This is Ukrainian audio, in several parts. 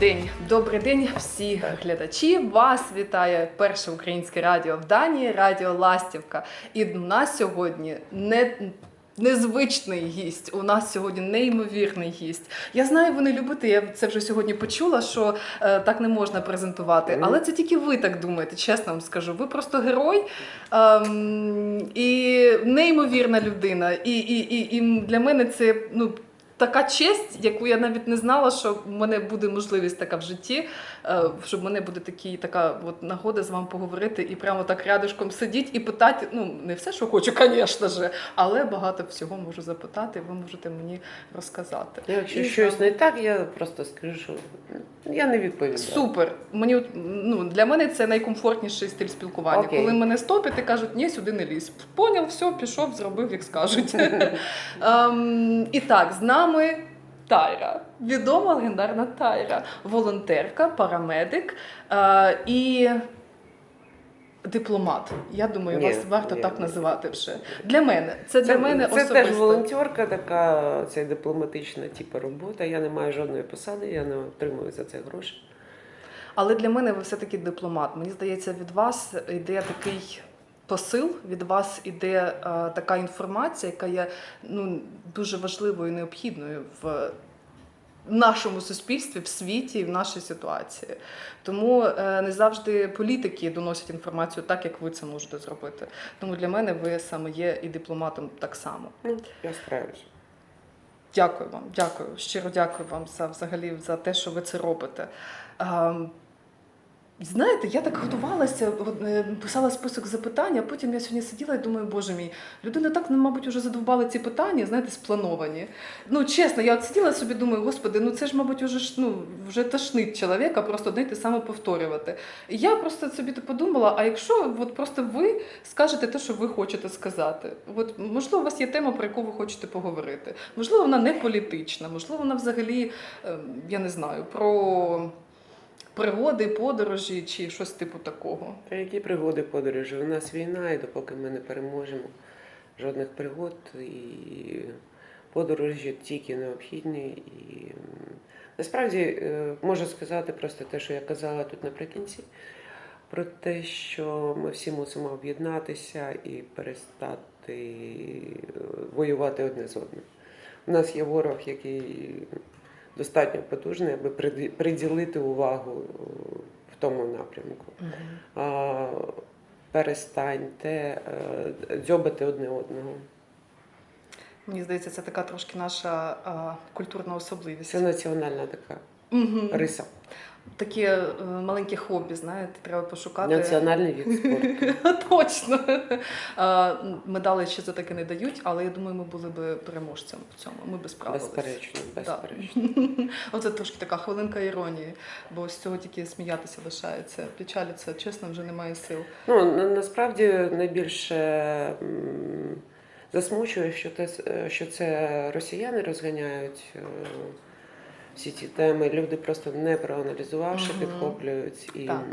день, добрий день, всі глядачі. Вас вітає перше українське радіо в Данії, Радіо Ластівка. І у нас сьогодні не. Незвичний гість. У нас сьогодні неймовірний гість. Я знаю, ви не любите. Я це вже сьогодні почула, що е, так не можна презентувати. Але це тільки ви так думаєте, чесно вам скажу. Ви просто герой ем, і неймовірна людина. І, і, і, і для мене це ну. Така честь, яку я навіть не знала, що в мене буде можливість така в житті, щоб в мене буде такі, така от нагода з вами поговорити і прямо так рядышком сидіти і питати. Ну, не все, що хочу, звісно ж, але багато всього можу запитати, ви можете мені розказати. Якщо І щось так. не так, я просто скажу, що я не відповідаю. Супер. Мені ну для мене це найкомфортніший стиль спілкування. Окей. Коли мене стопять і кажуть, ні, сюди не лізь. Поняв, все, пішов, зробив, як скажуть. Ем, і так, з нами. Тайра, відома легендарна Тайра, волонтерка, парамедик е, і дипломат. Я думаю, Ні, вас варто ні, так ні. називати вже. Для мене це для мене це особисто. теж волонтерка, така це дипломатична типу робота. Я не маю жодної посади, я не отримую за це гроші. Але для мене ви все-таки дипломат. Мені здається, від вас йде такий посил, від вас іде е, така інформація, яка є ну, дуже важливою і необхідною в нашому суспільстві, в світі, в нашій ситуації. Тому е, не завжди політики доносять інформацію так, як ви це можете зробити. Тому для мене ви саме є і дипломатом так само. Я справлюсь. Дякую вам, дякую. Щиро дякую вам за взагалі за те, що ви це робите. Ем, Знаєте, я так готувалася, е, писала список запитань, а потім я сьогодні сиділа і думаю, боже мій, людина так, ну, мабуть, вже задовбали ці питання, знаєте, сплановані. Ну, чесно, я от сиділа собі, думаю, господи, ну це ж, мабуть, уже ж ну, вже тошнить чоловіка, просто одне й те саме повторювати. І я просто собі подумала: а якщо от просто ви скажете те, що ви хочете сказати, от можливо, у вас є тема, про яку ви хочете поговорити. Можливо, вона не політична, можливо, вона взагалі, е, я не знаю, про пригоди, подорожі чи щось типу такого. Та які пригоди подорожі? У нас війна, і допоки ми не переможемо жодних пригод і подорожі тільки необхідні. І насправді е, можу сказати просто те, що я казала тут наприкінці, про те, що ми всі мусимо об'єднатися і перестати е, воювати одне з одним. У нас є ворог, який достатньо потужний, аби приділити увагу е, в тому напрямку. А, перестаньте е, дзьобати одне одного. Мені здається, це така трошки наша а, культурна особливість. Це національна така угу. риса. Таке е, маленьке хобі, знаєте, треба пошукати. Національний від спорту. Точно. Медали ще за таке не дають, але я думаю, ми були б переможцем в цьому. Ми би справилися. Безперечно, Да. безперечно. Оце трошки така хвилинка іронії, бо з цього тільки сміятися лишається. Печаліться, чесно, вже немає сил. Ну, насправді найбільше засмучує, що, те, що це росіяни розганяють е, всі ці теми. Люди просто не проаналізувавши, Мгм. підхоплюють і Так.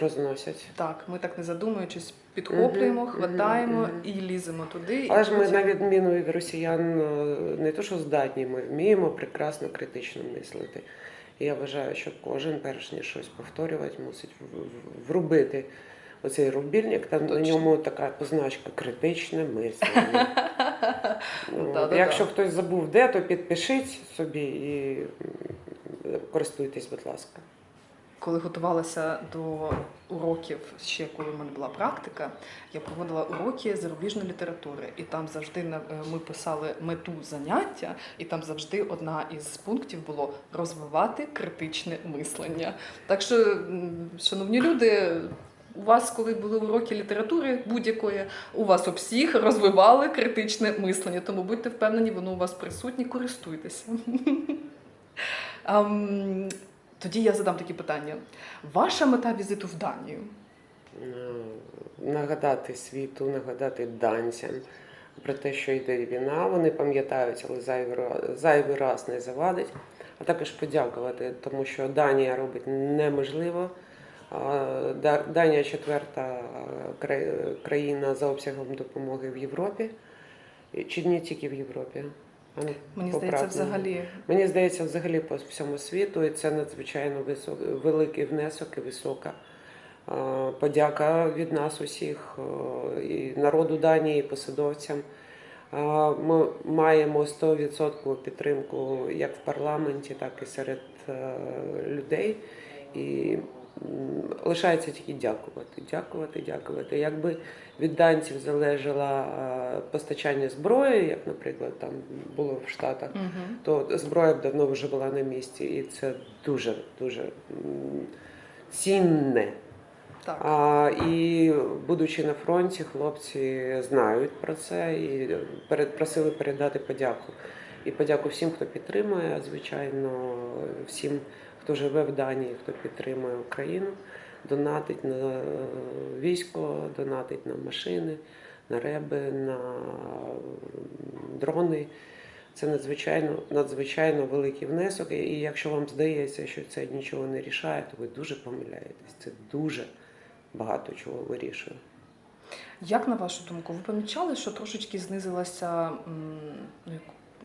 розносять. Так, ми так не задумуючись, підхоплюємо, Мгм, хватаємо мгм. і ліземо туди. Але і ж ми, на відміну від росіян, е, не то, що здатні, ми вміємо прекрасно критично мислити. І я вважаю, що кожен, перш ніж щось повторювати, мусить врубити оцей рубільник, там на ньому така позначка критичне мислення. Ну, Якщо хтось забув де, то підпишіть собі і користуйтесь, будь ласка. Коли готувалася до уроків, ще коли в мене була практика, я проводила уроки зарубіжної літератури, і там завжди е, ми писали мету заняття, і там завжди одна із пунктів було розвивати критичне мислення. Так що, шановні люди. У вас, коли були уроки літератури будь-якої, у вас у всіх розвивали критичне мислення. Тому будьте впевнені, воно у вас присутнє, користуйтеся. Тоді я задам такі питання. Ваша мета візиту в Данію? Нагадати світу, нагадати данцям про те, що йде війна. Вони пам'ятають, але зайвий раз, зайвий раз не завадить. А також подякувати, тому що Данія робить неможливо. Данія четверта країна за обсягом допомоги в Європі. Чи не тільки в Європі? А ну, Мені здається, взагалі. Мені здається, взагалі по всьому світу, і це надзвичайно висок, великий внесок і висока е, подяка від нас усіх, е, і народу Данії, і посадовцям. Е, Ми маємо 100% підтримку як в парламенті, так і серед е, людей. І лишається тільки дякувати, дякувати, дякувати. Якби від данців залежало е, постачання зброї, як, наприклад, там було в Штатах, Угу. то зброя б давно вже була на місці, і це дуже дуже цінне. Так. А, і будучи на фронті, хлопці знають про це і перед просили передати подяку. І подяку всім, хто підтримує, звичайно, всім, хто живе в Данії, хто підтримує Україну, донатить на е, військо, донатить на машини, на реби, на дрони. Це надзвичайно, надзвичайно великий внесок. І якщо вам здається, що це нічого не рішає, то ви дуже помиляєтесь. Це дуже багато чого вирішує. Як на вашу думку, ви помічали, що трошечки знизилася ну,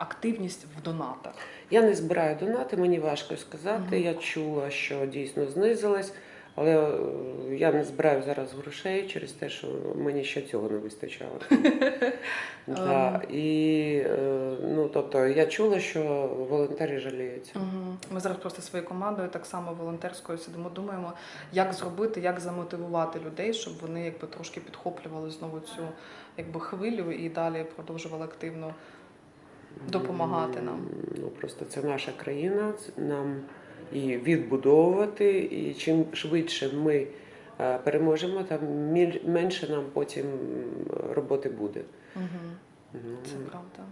активність в донатах? Я не збираю донати, мені важко сказати. Мгм. Я чула, що дійсно знизилась, але е, я не збираю зараз грошей через те, що мені ще цього не вистачало. Да. І е, ну, тобто я чула, що волонтери жаліються. Угу. Ми зараз просто своєю командою, так само волонтерською, сидимо, думаємо, як зробити, як замотивувати людей, щоб вони якби трошки підхоплювали знову цю якби хвилю і далі продовжували активно допомагати нам. Ну просто це наша країна, нам і відбудовувати, і чим швидше ми е, переможемо, там менше нам потім роботи буде. Угу. Ну, Це правда.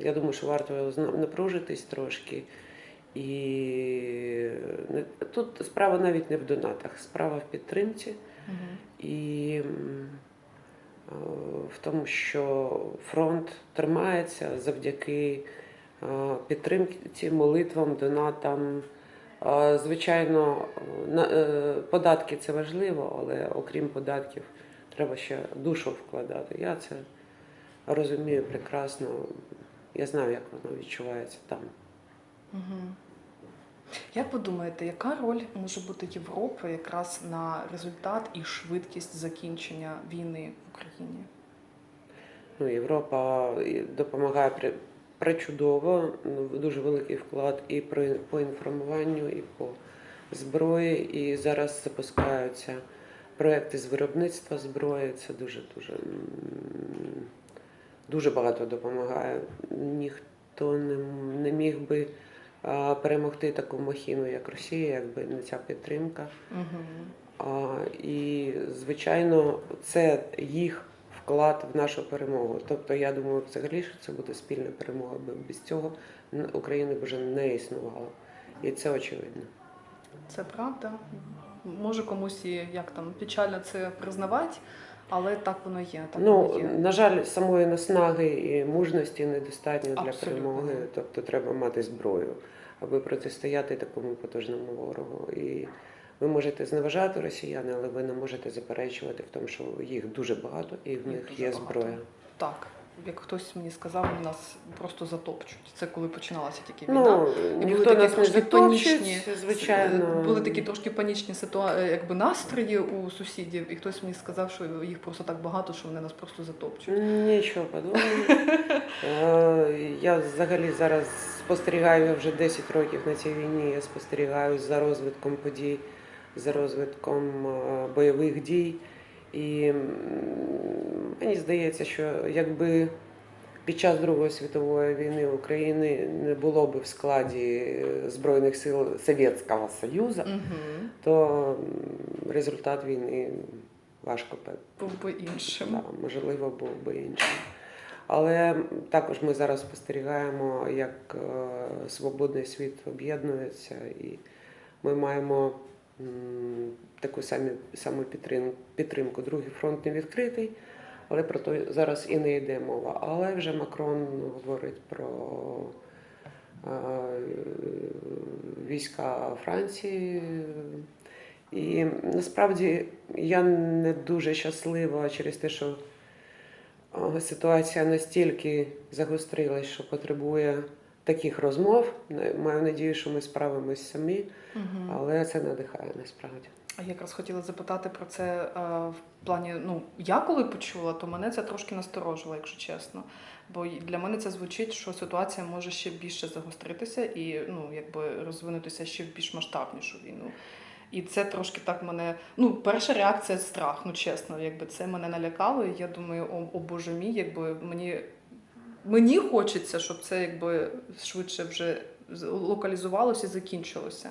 Я думаю, що варто напружитись трошки. І тут справа навіть не в донатах, справа в підтримці Угу. і е, в тому, що фронт тримається завдяки е, підтримці, молитвам, донатам. Е, Звичайно, е, податки це важливо, але окрім податків, треба ще душу вкладати. Я це розумію прекрасно. Я знаю, як воно відчувається там. Як ви думаєте, яка роль може бути Європи якраз на результат і швидкість закінчення війни в Україні? Ну, Європа допомагає при- пречудово, ну, дуже великий вклад і про по інформуванню, і по зброї. І зараз запускаються проекти з виробництва зброї. Це дуже дуже дуже багато допомагає. Ніхто не, не міг би перемогти таку махіну, як Росія, якби не ця підтримка. Угу. А, І, звичайно, це їх вклад в нашу перемогу. Тобто, я думаю, взагалі, що це буде спільна перемога, бо без цього України б вже не існувало. І це очевидно. Це правда. Може комусь і як там печально це признавати, але так воно є. Так Ну, воно є. на жаль, самої наснаги і мужності недостатньо для Абсолютно. перемоги. Тобто треба мати зброю, аби протистояти такому потужному ворогу. І ви можете зневажати росіяни, але ви не можете заперечувати в тому, що їх дуже багато і в них є багато. зброя. Так, як хтось мені сказав, нас просто затопчуть. Це коли починалася тільки війна. Ну, І були такі нас трошки панічні, звичайно. Були такі трошки панічні ситуа... е, якби настрої у сусідів, і хтось мені сказав, що їх просто так багато, що вони нас просто затопчуть. Нічого подобного. Е, Я взагалі зараз спостерігаю я вже 10 років на цій війні. Я спостерігаю за розвитком подій, за розвитком е, бойових дій. І мені здається, що якби під час Другої світової війни України не було б в складі е, Збройних сил Совєтського Союзу, Угу. то результат війни важко пе- Був би іншим. Да, можливо, був би іншим. Але також ми зараз спостерігаємо, як е, свободний світ об'єднується, і ми маємо таку самі, саму підтримку. Другий фронт не відкритий, але про то зараз і не йде мова. Але вже Макрон говорить про війська Франції. І насправді я не дуже щаслива через те, що ситуація настільки загострилась, що потребує таких розмов. Маю надію, що ми справимось самі, Угу. але це надихає насправді. А якраз хотіла запитати про це е, в плані. Ну, я коли почула, то мене це трошки насторожило, якщо чесно. Бо для мене це звучить, що ситуація може ще більше загостритися і ну, якби розвинутися ще в більш масштабнішу війну. І це трошки так мене. Ну, перша реакція страх, ну чесно, якби це мене налякало. І я думаю, о, о Боже мій, якби мені, мені хочеться, щоб це якби швидше вже локалізувалося і закінчилося,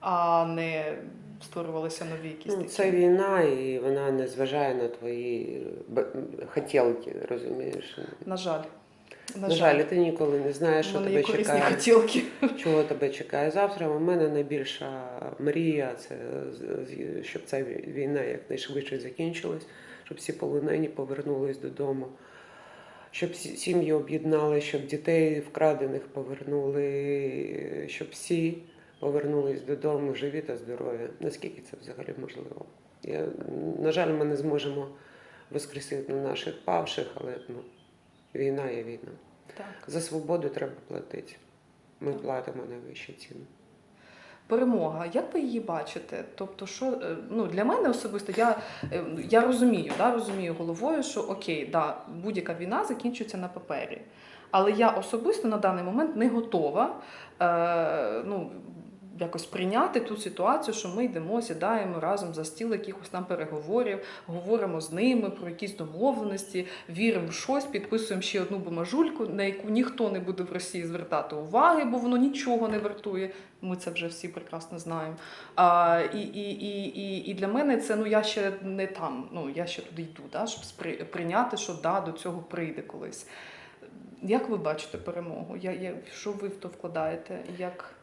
а не створювалися нові якісь Ну, такі. це війна, і вона не зважає на твої хотілки, розумієш? На жаль. На жаль, ти ніколи не знаєш, що тебе чекає. хотілки. Чого тебе чекає завтра? У мене найбільша мрія це щоб ця війна якнайшвидше закінчилась, щоб всі полонені повернулись додому, щоб сім'ї об'єднали, щоб дітей вкрадених повернули, щоб всі повернулись додому живі та здорові. Наскільки це взагалі можливо? Я, на жаль, ми не зможемо воскресити наших павших, але ну, війна є війна. Так. За свободу треба платити. Ми платимо найвищу ціну. Перемога, як ви її бачите? Тобто, що е, ну для мене особисто я, е, я розумію, да, розумію головою, що окей, да, будь-яка війна закінчується на папері. Але я особисто на даний момент не готова е, ну, якось прийняти ту ситуацію, що ми йдемо, сідаємо разом за стіл якихось там переговорів, говоримо з ними про якісь домовленості, віримо в щось, підписуємо ще одну бумажульку, на яку ніхто не буде в Росії звертати уваги, бо воно нічого не вартує. Ми це вже всі прекрасно знаємо. А, і, і, і, і, і для мене це ну я ще не там. Ну я ще туди йду, да, щоб прийняти, що да, до цього прийде колись. Як ви бачите перемогу? Я, я, що ви в то вкладаєте? Як...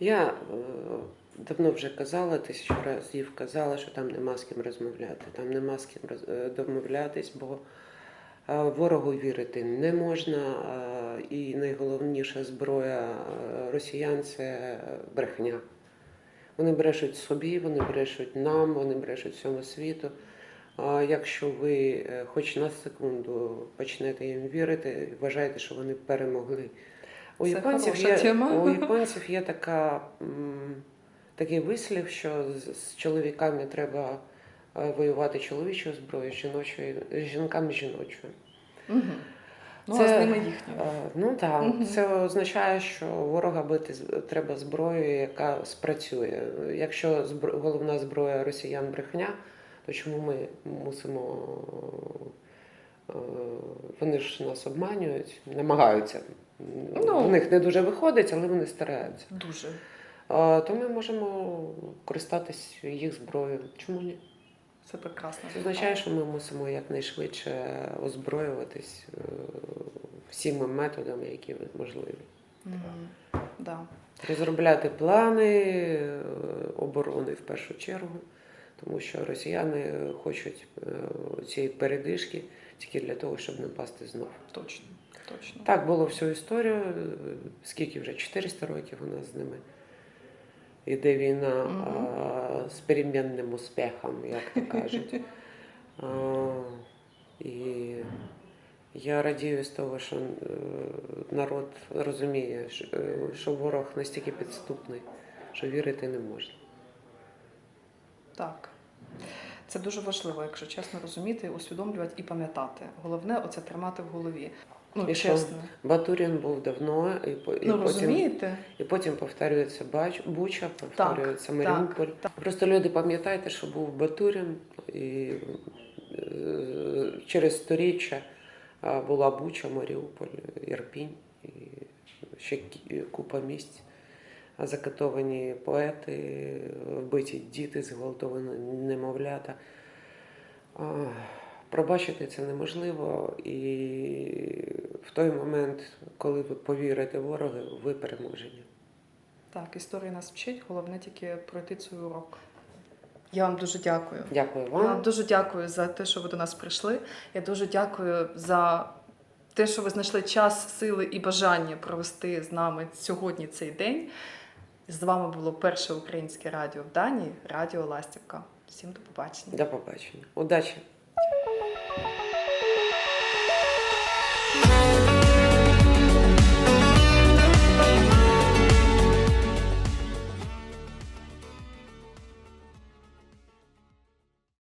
Я е, давно вже казала, тисячу разів казала, що там нема з ким розмовляти. Там нема з ким е, домовлятись, бо е, ворогу вірити не можна. І найголовніша зброя росіян це брехня. Вони брешуть собі, вони брешуть нам, вони брешуть всьому світу. А якщо ви хоч на секунду почнете їм вірити, вважайте, що вони перемогли. У японців, є, тема. у японців є така, такий вислів, що з, з чоловіками треба е, воювати чоловічою зброєю, жіночою, з жінками жіночою. Угу. Ну, Це- а з ними їхньою. Е, Ну так, Мгм. це означає, що ворога бити треба зброєю, яка спрацює. Якщо збро- головна зброя росіян брехня, то чому ми мусимо. е, Вони ж нас обманюють, намагаються. Ну. У них не дуже виходить, але вони стараються. Дуже. А, То ми можемо користатись їх зброєю. Чому ні? Це прекрасно. Це означає, що ми мусимо якнайшвидше озброюватись е, всіми методами, які можливі. Да. Розробляти плани е, оборони в першу чергу, тому що росіяни хочуть е, цієї передишки тільки для того, щоб не пасти знов. Точно. Точно. Так було всю історію. Скільки вже 400 років у нас з ними. Іде війна Мгм. а, з перемінним успіхом, як то кажуть. А, і я радію з того, що е, народ розуміє, е, що ворог настільки підступний, що вірити не можна. Так. Це дуже важливо, якщо чесно розуміти, усвідомлювати і пам'ятати. Головне оце тримати в голові. Ну, І що? чесно. Батурін був давно, і, і Ну, потім розумієте? І потім повторюється Бач, Буча, повторюється так, Маріуполь. так. Просто люди пам'ятайте, що був Батурин, і е, через сторіччя була Буча, Маріуполь, Ірпінь і ще купа місць. Закатовані поети, вбиті діти, зґвалтовані немовлята. Пробачити це неможливо, і в той момент, коли ви повірите ворогу, ви переможені. Так, історія нас вчить, головне тільки пройти цей урок. Я вам дуже дякую. Дякую Я вам вам. дуже дякую за те, що ви до нас прийшли. Я дуже дякую за те, що ви знайшли час, сили і бажання провести з нами сьогодні цей день. З вами було перше українське радіо в Данії Радіо Ластівка. Всім до побачення. До побачення. Удачі!